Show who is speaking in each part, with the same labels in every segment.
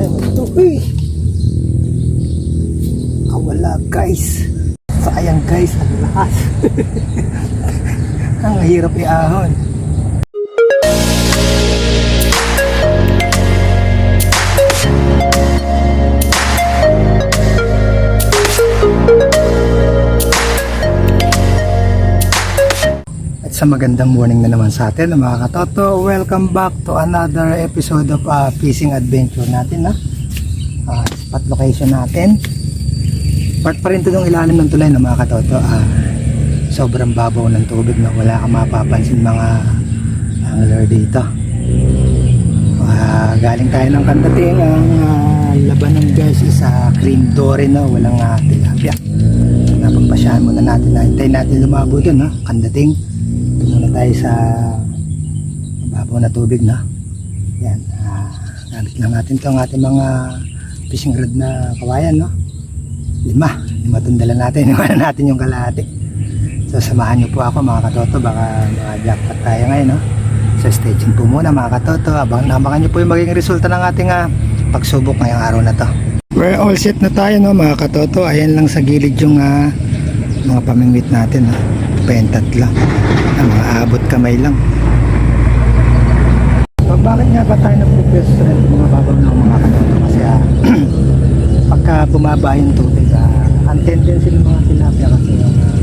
Speaker 1: Ay, ito. Uy! Kawala guys. Sayang guys, ang lakas. ang hirap iahon. Sa magandang morning na naman sa atin mga katoto, welcome back to another episode of uh, fishing adventure natin na uh, spot location natin. Part pa rin ito ng ilalim ng tulay na mga katoto. Ah, sobrang babaw ng tubig na wala kang mapapansin mga angler dito. Ah, galing tayo ng kandating ang ah, labanan guys is uh, cream dory no. Walang uh, tilapia. Napagpasyahan muna natin na hintayin natin lumabo dun no kandating muna tayo sa mababaw na tubig no? Yan gamit lang natin itong ating mga fishing rod na kawayan no? Lima. Lima itong dala natin. Iwanan natin yung kalahati. So samahan niyo po ako mga katoto. Baka mga jackpot tayo ngayon no? So stay tuned po muna mga katoto. Abang nabangan niyo po yung magiging resulta ng ating ah, pagsubok ngayong araw na to. We're all set na tayo no mga katoto? Ayan lang sa gilid yung ah, mga pamingwit natin no? Pentat lang. Ah, mga kamay lang. So bakit nga ba tayo nagpo-best friend? Mga babaw ng mga katoto kasi ah, pagka bumaba yung tubig ah, ang tendency ng mga tilapia kasi yung ah,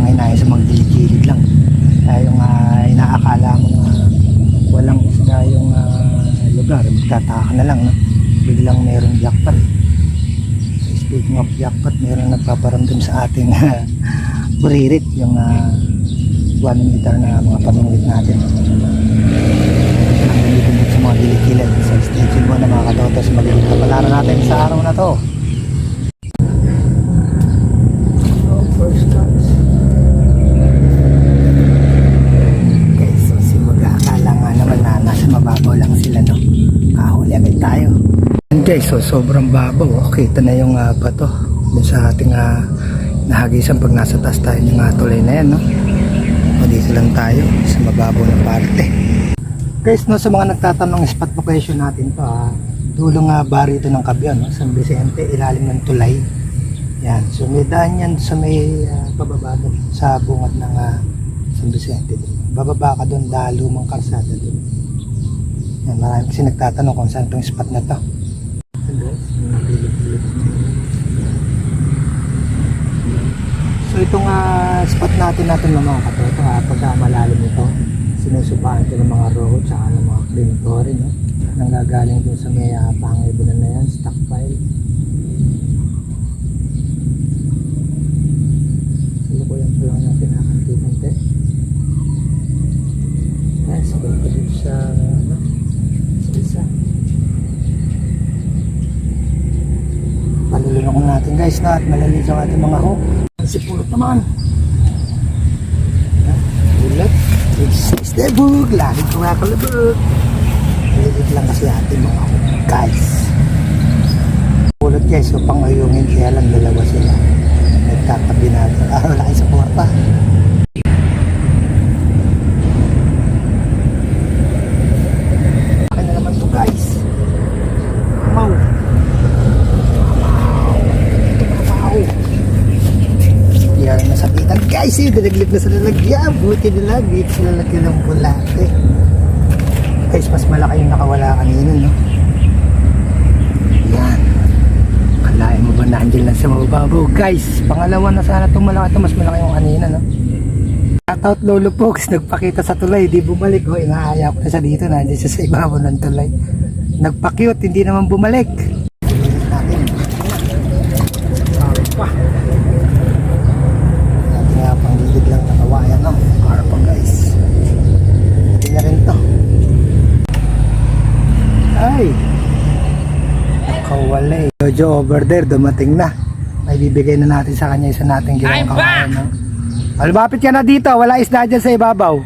Speaker 1: mga inaya sa mga gilid-gilid lang. Kaya yung ah, inaakala mo na walang isda yung ah, lugar magtataka ka na lang no? biglang meron jackpot speaking of jackpot meron nagpaparamdam sa ating buririt yung ah, 1 meter na mga pamingwit natin ang gamitin sa mga gilid-gilid so stay tuned muna mga katoto sa magiging kapalaran natin sa araw na to Oh, na guys, so sobrang babaw. Okay, ito na yung uh, bato. Sa ating uh, nahagisan pag nasa taas tayo ng uh, tulay na yan, no? O dito lang tayo sa mababaw na parte. Guys, no, sa mga nagtatanong spot location natin to, ah, dulo nga bari ito ng Kabyan, no? San Vicente, ilalim ng tulay. Yan, so may daan yan sa may ah, pababa doon, sa bungad ng ah, San Vicente. Doon. Bababa ka doon, dahil lumang kalsada doon. Yan, marami kasi nagtatanong kung saan itong spot na to. Ito guys, mga bilog-bilog na yun. So itong ah, spot natin natin ng mga katoto, ha, pagka malalim ito, sinusubahan ito ng mga roho tsaka ng mga crematory, no? Nanggagaling dun sa may uh, pangibunan na yan, stockpile. Salukuyan ko lang yung pinakantinan te. Yes, sabay ko dito sa, ano, sa isa. Palulunok natin guys na at malalis ang ating mga hook. Sipulot naman. Ulat. Is debug. Laging kumakalabog. Lilit lang kasi ating mga guys. Pulot guys. So pangayungin kaya lang dalawa sila. Nagtatabi natin. Ah, wala kayo sa kwarta. Akin na naman to guys. Mau. Mau. Yan, eh, dinaglip na sa lalagyan. Buti nila, sa lalagyan ng bulate. Guys, mas malaki yung nakawala kanina, no? Yan. Kalain mo ba na andyan lang sa mababaw? Guys, pangalawa na sana itong malaki ito, mas malaki yung kanina, no? Shoutout Lolo Pogs, nagpakita sa tulay, di bumalik. O, inaaya ko na siya dito, nandiyan siya sa ibabaw ng tulay. Nagpa-cute, hindi naman bumalik. Natin. Pa. Natin nga pang gilid lang na kawayan, no? Para pa guys. Hindi na rin to. Ay! Nakawala eh. Jojo over there, dumating na. May bibigay na natin sa kanya isa nating ginawang kawayan, no? Malapit ka na dito, wala isda dyan sa ibabaw.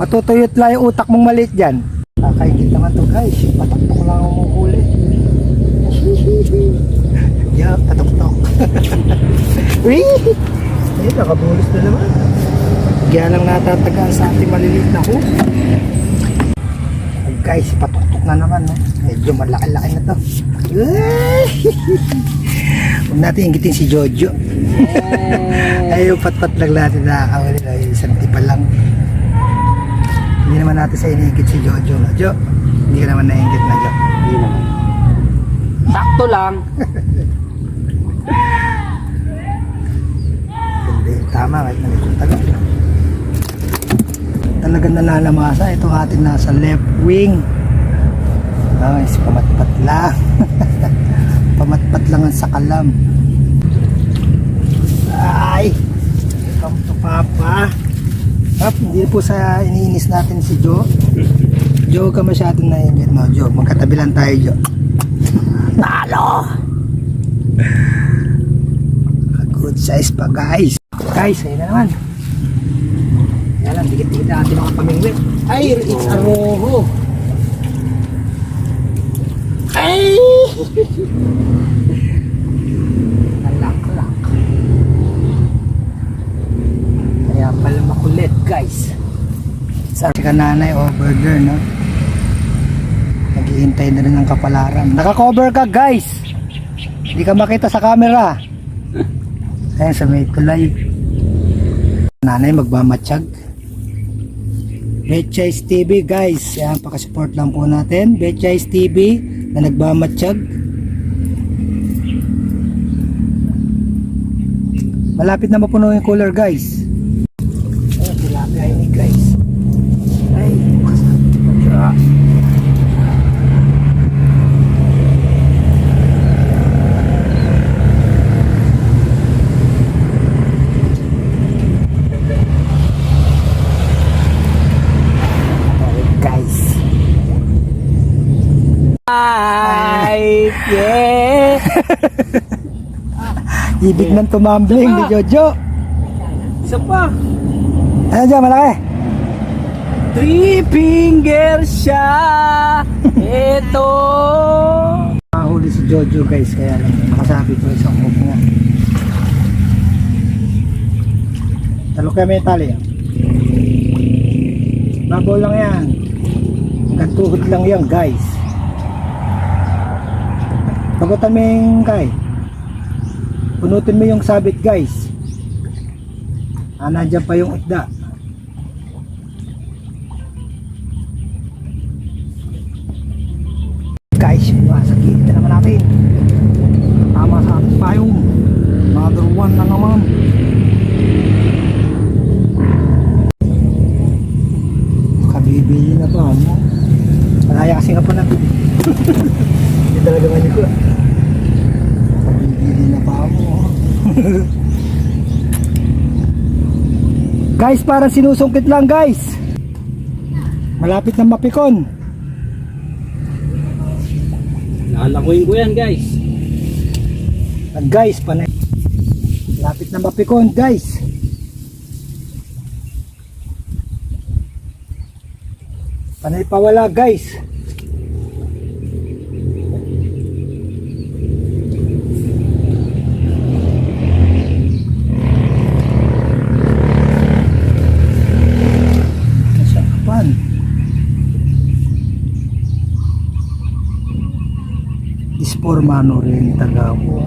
Speaker 1: Matutuyot lang yung utak mong maliit dyan. Kakaingit naman to guys, pataktok lang ang huli. Yeah, pataktok. Wee! Eh, nakabulos na naman. Kaya lang natatagaan sa ating maliliit na hook. Guys, patuktok na na naman, no? Medyo malaki-laki na to. Huwag natin ingitin si Jojo. Ay, yung pat-pat lang natin nakakawali na isang tipa lang. Hindi naman natin sa inigit si Jojo. No? Jo, hindi ka naman naingit na Jo.
Speaker 2: Hindi naman. Sakto lang.
Speaker 1: Hindi, tama kahit na medyo tagal. Talagang nalalamasa ito ating nasa left wing. Ay, si pamatpat lang. pamatpat lang ang sakalam. Ay! Come to Papa. Up, hindi po sa iniinis natin si Joe. Joe ka masyadong naingit. No, Joe, magkatabi lang tayo, Joe. Talo! Good size pa, guys. Guys, ayun na naman. Lang, dikit-dikit na ating mga pamingwit. Ay, it's a roho. Ay! Alak-lak. Kaya pala makulit, guys. Sa ka nanay o burger, no? Naghihintay na rin ng kapalaran. Naka-cover ka, guys! Hindi ka makita sa camera. Ayan, sa may tulay. Nanay magmamatsyag. Betchay TV guys. Ayan, pakasupport lang po natin. Betchay TV na nagmamatsyag. Malapit na mapuno yung cooler guys. Ayan, tilapia ini guys. Ay, kasama. guys.
Speaker 2: Ay, yeah.
Speaker 1: Ibig ng tumambling ni Jojo.
Speaker 2: Isa pa.
Speaker 1: Ano dyan, malaki?
Speaker 2: Three finger siya. Ito.
Speaker 1: Nakahuli si Jojo guys, kaya lang nakasabi ko isang hook niya. Talo kaya may tali. Babaw lang yan. Hanggang tuhod lang yan guys. Pagutan mo yung kay. Punutin mo yung sabit guys. Ah, nandyan pa yung isda. guys gilid na naman natin tama sa ating payong another one na naman kabibili na ba mo malaya kasi nga po na hindi talaga mali ko kabibili na ba mo guys parang sinusungkit lang guys malapit na mapikon
Speaker 2: Lalakuin ko yan, guys.
Speaker 1: At guys, panay lapit na mapikon guys. Panay pawala guys. Nasakapan. Ispormano rin taga mo.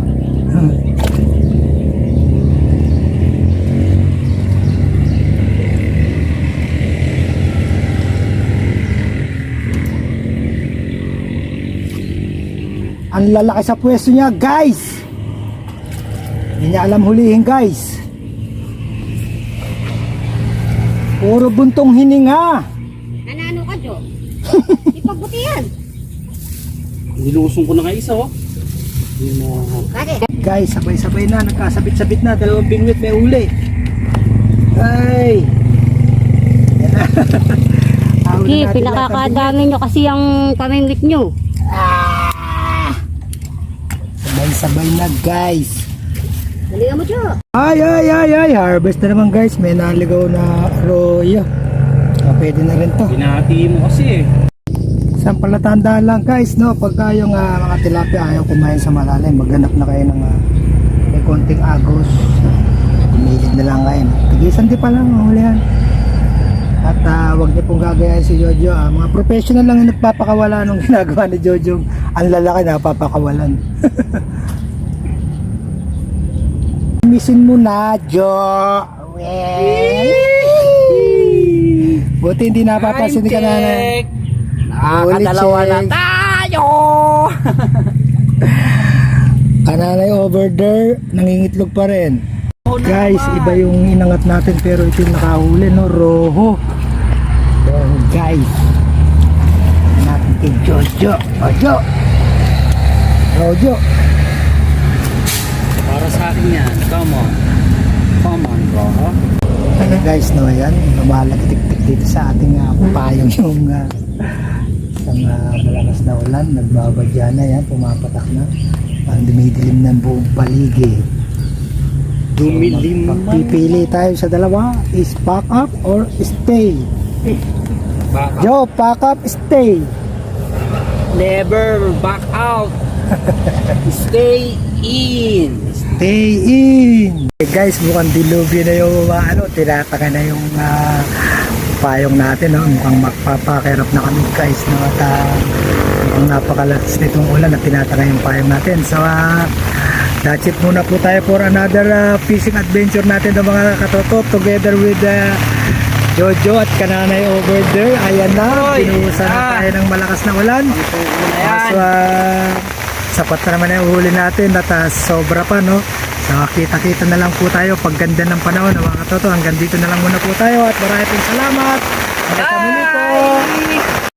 Speaker 1: Ang lalaki sa pwesto niya, guys. Hindi niya alam hulihin, guys. Puro buntong hininga.
Speaker 3: Nanano ka, Jo? Ipagbuti yan.
Speaker 2: Nilusong ko na nga isa, oh.
Speaker 1: Guys, sabay-sabay na, nagkasabit-sabit na, dalawang bingwit may uli. Ay!
Speaker 3: Okay, pinakakadami nyo kasi yung pamimit nyo.
Speaker 1: Sabay-sabay na guys.
Speaker 3: Dali mo, Jo.
Speaker 1: Ay, ay, ay, ay. Harvest na naman guys. May naligaw na arroyo. Ah, pwede na rin to.
Speaker 2: Pinahati mo kasi, eh.
Speaker 1: Isang palatandaan lang guys, no? Pagka yung ah, mga tilapia ayaw kumain sa malalim, maghanap na kayo ng ah, may konting agos. Pumilid na lang kayo. Tigisan di pa lang, hulihan. At ah, wag niyo pong gagayahin si Jojo. Ah, mga professional lang yung nagpapakawala nung ginagawa ni Jojo. Ang lalaki na papakawalan. Misin mo na, Jo. Weh. Buti hindi napapansin ka na.
Speaker 2: Nakakadalawa na tayo!
Speaker 1: Kananay over there, nangingitlog pa rin. Guys, iba yung inangat natin pero ito yung nakahuli, no? Roho. Roho, guys. Natin kay Jojo. Jojo. Jojo.
Speaker 2: Para sa akin yan. Come on. Come on, bro.
Speaker 1: Ano guys, no, yan. Lumalagtik-tik dito sa ating uh, payong yung uh, isang uh, malakas na ulan. Nagbabadya na yan, pumapatak na. Ang dumidilim ng buong paligid.
Speaker 2: Dumilim man.
Speaker 1: Pipili tayo sa dalawa, is pack up or stay.
Speaker 2: Back.
Speaker 1: Joe, pack up, stay.
Speaker 2: Never back out. Stay in.
Speaker 1: Stay in. Eh, guys, mukhang dilubyo na yung uh, ano, tinataka na yung ah, payong natin. No? Mukhang magpapakirap na kami guys. No? At uh, mukhang napakalakas nitong ulan at tinataka yung payong natin. So, ah, that's it muna po tayo for another ah, fishing adventure natin ng mga katoto together with uh, Jojo at Kananay over there. Ayan na,
Speaker 2: Oy!
Speaker 1: binuhusan na tayo ng malakas na ulan.
Speaker 2: Ayan.
Speaker 1: So, ah, sapat na naman yung huli natin at ah, sobra pa, no? So, kita-kita na lang po tayo pag ganda ng panahon, mga katoto. Hanggang dito na lang muna po tayo at marami pong salamat. Muli po.